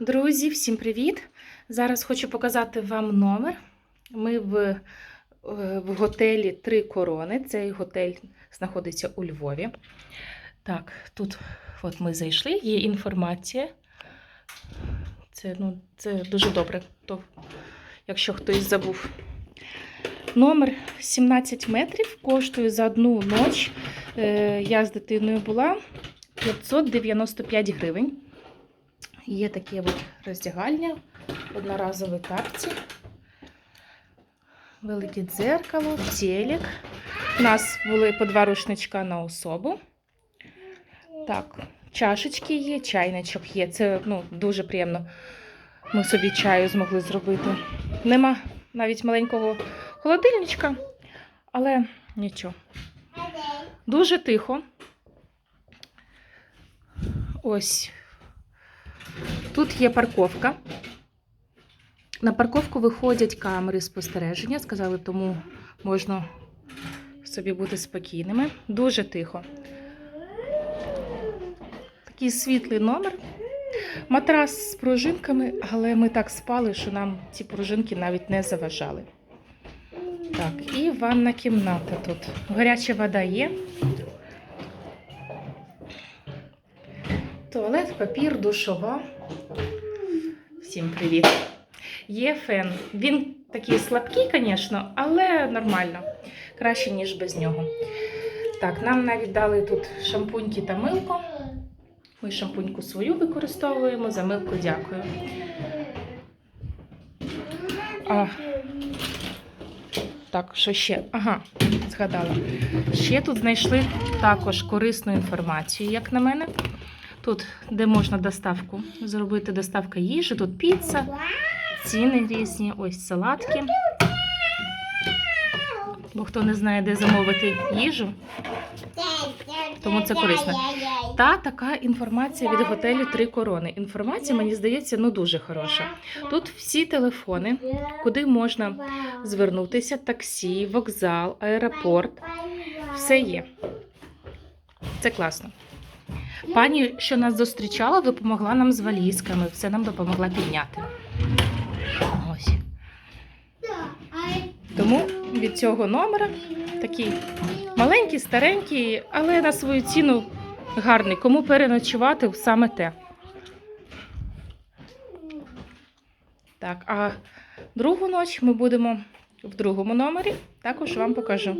Друзі, всім привіт! Зараз хочу показати вам номер. Ми в, е, в готелі Три Корони. Цей готель знаходиться у Львові. Так, тут от ми зайшли, є інформація. Це, ну, це дуже добре, то, якщо хтось забув. Номер 17 метрів коштує за одну ніч. Е, я з дитиною була 595 гривень. Є таке от роздягальня, одноразові капці, велике дзеркало, телек. У нас були по два рушничка на особу. Так, чашечки є, чайничок є. Це ну, дуже приємно. Ми собі чаю змогли зробити. Нема навіть маленького холодильничка, але нічого. Дуже тихо. Ось Тут є парковка. На парковку виходять камери спостереження. Сказали, тому можна собі бути спокійними. Дуже тихо. Такий світлий номер. Матрас з пружинками, але ми так спали, що нам ці пружинки навіть не заважали. Так, і ванна кімната тут. Гаряча вода є. Туалет, папір, душова. Всім привіт. Є фен. Він такий слабкий, звісно, але нормально. Краще, ніж без нього. Так, нам навіть дали тут шампуньки та милко. Ми шампуньку свою використовуємо, за милку дякую. А, так, що ще? Ага, згадала. Ще тут знайшли також корисну інформацію, як на мене. Тут, де можна доставку зробити доставка їжі, тут піца, ціни різні, ось салатки. Бо хто не знає, де замовити їжу, тому це корисно. Та така інформація від готелю Три корони. Інформація, мені здається, ну дуже хороша. Тут всі телефони, куди можна звернутися: таксі, вокзал, аеропорт, все є. Це класно. Пані, що нас зустрічала, допомогла нам з валізками, все нам допомогла підняти. Ось. Тому від цього номера такий маленький, старенький, але на свою ціну гарний. Кому переночувати саме те. Так, а другу ніч ми будемо в другому номері. Також вам покажу.